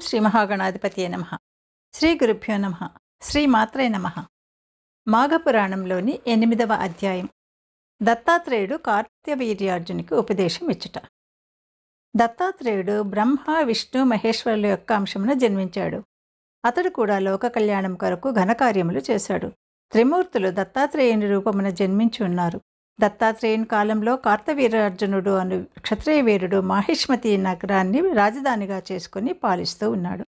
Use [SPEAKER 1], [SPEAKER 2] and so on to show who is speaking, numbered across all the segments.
[SPEAKER 1] శ్రీ మహాగణాధిపతి నమ. శ్రీ గురుభ్యో నమ. శ్రీ మాత్రే నమ. మాఘపురాణంలోని ఎనిమిదవ అధ్యాయం. దత్తాత్రేయుడు కార్త్యవీర్యార్జునికి ఉపదేశం ఇచ్చుట. దత్తాత్రేయుడు బ్రహ్మ విష్ణు మహేశ్వరుల యొక్క అంశమున జన్మించాడు. అతడు కూడా లోక కళ్యాణం కొరకు ఘనకార్యములు చేశాడు. త్రిమూర్తులు దత్తాత్రేయుని రూపమున జన్మించి ఉన్నారు. దత్తాత్రేయుని కాలంలో కార్తవీరార్జునుడు అను క్షత్రియ వీరుడు మాహిష్మతి నగరాన్ని రాజధానిగా చేసుకుని పాలిస్తూ ఉన్నాడు.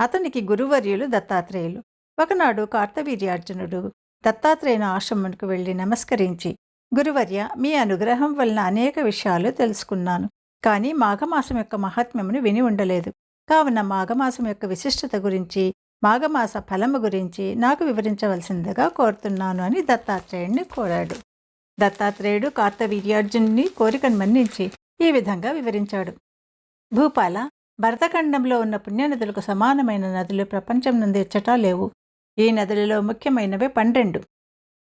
[SPEAKER 1] అతనికి గురువర్యులు దత్తాత్రేయులు. ఒకనాడు కార్తవీర్యార్జునుడు దత్తాత్రేయుని ఆశ్రమంకు వెళ్ళి నమస్కరించి గురువర్య మీ అనుగ్రహం వలన అనేక విషయాలు తెలుసుకున్నాను కానీ మాఘమాసం యొక్క మహాత్మ్యమును విని ఉండలేదు. కావున మాఘమాసం యొక్క విశిష్టత గురించి మాఘమాస ఫలము గురించి నాకు వివరించవలసిందిగా కోరుతున్నాను అని దత్తాత్రేయుణ్ణి కోరాడు. దత్తాత్రేయుడు కార్తవీర్యార్జునుని కోరికను మన్నించి ఈ విధంగా వివరించాడు. భూపాల భరతఖండంలో ఉన్న పుణ్యనదులకు సమానమైన నదులు ప్రపంచం నుండి ఎచ్చటా లేవు. ఈ నదులలో ముఖ్యమైనవి పన్నెండు.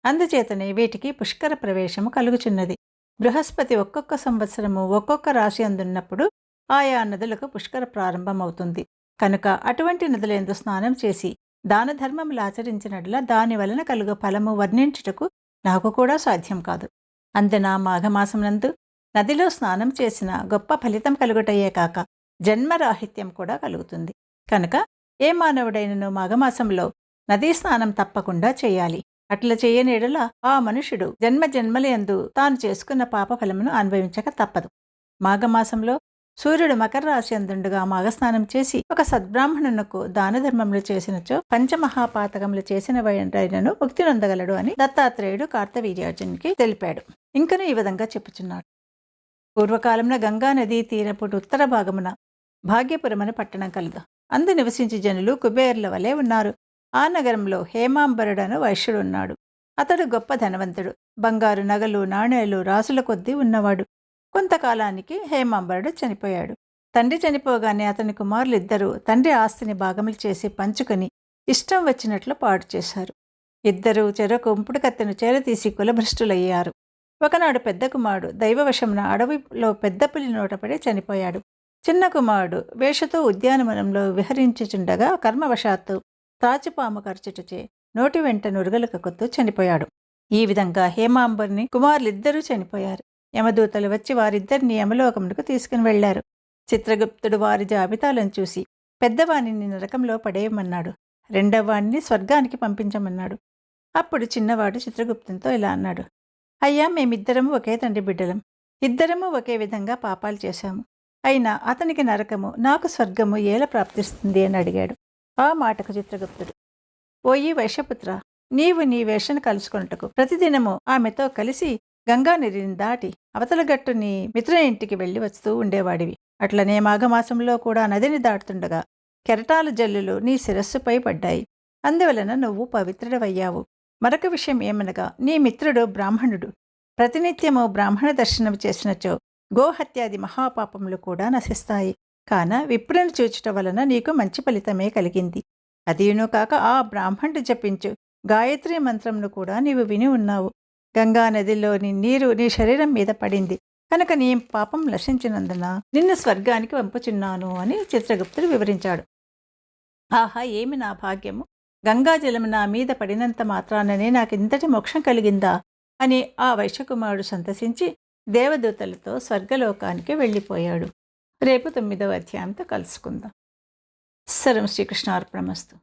[SPEAKER 1] అందుచేతనే వీటికి పుష్కర ప్రవేశము కలుగుచున్నది. బృహస్పతి ఒక్కొక్క సంవత్సరము ఒక్కొక్క రాశి అందున్నప్పుడు ఆయా నదులకు పుష్కర ప్రారంభమవుతుంది. కనుక అటువంటి నదులందు స్నానం చేసి దాన ధర్మములు ఆచరించినట్ల దాని వలన కలుగు ఫలము వర్ణించుటకు నాకు కూడా సాధ్యం కాదు. అందున మాఘమాసమునందు నదిలో స్నానం చేసిన గొప్ప ఫలితం కలుగుటయే కాక జన్మరాహిత్యం కూడా కలుగుతుంది. కనుక ఏ మానవుడైనను మాఘమాసంలో నదీ స్నానం తప్పకుండా చేయాలి. అట్లా చేయనేడల ఆ మనుషుడు జన్మ జన్మలయందు తాను చేసుకున్న పాప ఫలమును అనుభవించక తప్పదు. మాఘమాసంలో సూర్యుడు మకర రాశి అందుండగా మాఘస్నానం చేసి ఒక సద్బ్రాహ్మణునకు దాన ధర్మములు చేసినచో పంచమహాపాతకములు చేసిన వాడైనను ముక్తి నొందగలడు అని దత్తాత్రేయుడు కార్తవీర్యార్జునికి తెలిపాడు. ఇంకను ఈ విధంగా చెప్పుచున్నాడు. పూర్వకాలంలో గంగా నదీ తీరపుడు ఉత్తర భాగమున భాగ్యపురమని పట్టణం కలదు. అందు నివసించి జనులు కుబేర్ల వలె ఉన్నారు. ఆ నగరంలో హేమాంబరుడను వైశ్యుడు ఉన్నాడు. అతడు గొప్ప ధనవంతుడు. బంగారు నగలు నాణేలు రాసుల కొద్దీ ఉన్నవాడు. కొంతకాలానికి హేమాంబరుడు చనిపోయాడు. తండ్రి చనిపోగానే అతని కుమారులిద్దరూ తండ్రి ఆస్తిని భాగములు చేసి పంచుకొని ఇష్టం వచ్చినట్లు పాడు చేశారు. ఇద్దరూ చెరకు ఉంపుడు కత్తెను చేరతీసి కులభ్రష్టులయ్యారు. ఒకనాడు పెద్ద కుమారుడు దైవవశమున అడవిలో పెద్ద పులి నోటపడి చనిపోయాడు. చిన్న కుమారుడు వేషతో ఉద్యానవనంలో విహరించుచుండగా కర్మవశాత్తు తాచుపాము ఖర్చుటచే నోటి వెంట నురుగలు కక్కుతూ చనిపోయాడు. ఈ విధంగా హేమాంబర్ని కుమారులిద్దరూ చనిపోయారు. యమదూతలు వచ్చి వారిద్దరిని యమలోకమునకు తీసుకుని వెళ్ళారు చిత్రగుప్తుడు వారి జాబితాలను చూసి పెద్దవాణిని నరకంలో పడేయమన్నాడు. రెండవవాణ్ణి స్వర్గానికి పంపించమన్నాడు. అప్పుడు చిన్నవాడు చిత్రగుప్తునితో ఇలా అన్నాడు. అయ్యా మేమిద్దరము ఒకే తండ్రి బిడ్డలం. ఇద్దరము ఒకే విధంగా పాపాలు చేశాము. అయినా అతనికి నరకము నాకు స్వర్గము ఏల ప్రాప్తిస్తుంది? అని అడిగాడు. ఆ మాటకు చిత్రగుప్తుడు ఓయి వైశ్యపుత్ర నీవు నీ వేషను కలుసుకొనుటకు ప్రతిదినము ఆమెతో కలిసి గంగానదిని దాటి అవతల గట్టుని మిత్ర ఇంటికి వెళ్ళి వస్తూ ఉండేవాడివి. అట్లనే మాఘమాసంలో కూడా నదిని దాటుతుండగా కెరటాల జల్లులు నీ శిరస్సుపై పడ్డాయి. అందువలన నువ్వు పవిత్రుడవయ్యావు. మరొక విషయం ఏమనగా నీ మిత్రుడు బ్రాహ్మణుడు. ప్రతినిత్యము బ్రాహ్మణ దర్శనం చేసినచో గోహత్యాది మహాపాపములు కూడా నశిస్తాయి. కాన విప్రుని చూచుట వలన నీకు మంచి ఫలితమే కలిగింది. అదీను కాక ఆ బ్రాహ్మణుడు జపించు గాయత్రి మంత్రంను కూడా నీవు విని ఉన్నావు. గంగా నదిలోని నీరు నీ శరీరం మీద పడింది. కనుక నీ పాపం నశించినందున నిన్ను స్వర్గానికి పంపుచున్నాను అని చిత్రగుప్తుడు వివరించాడు. ఆహా ఏమి నా భాగ్యము? గంగాజలము నా మీద పడినంత మాత్రాననే నాకు ఇంతటి మోక్షం కలిగిందా? అని ఆ వైశ్యకుమారుడు సంతసించి దేవదూతలతో స్వర్గలోకానికి వెళ్ళిపోయాడు. రేపు తొమ్మిదవ అధ్యాయంతో కలుసుకుందాం. సరం శ్రీకృష్ణ అర్పణమస్తు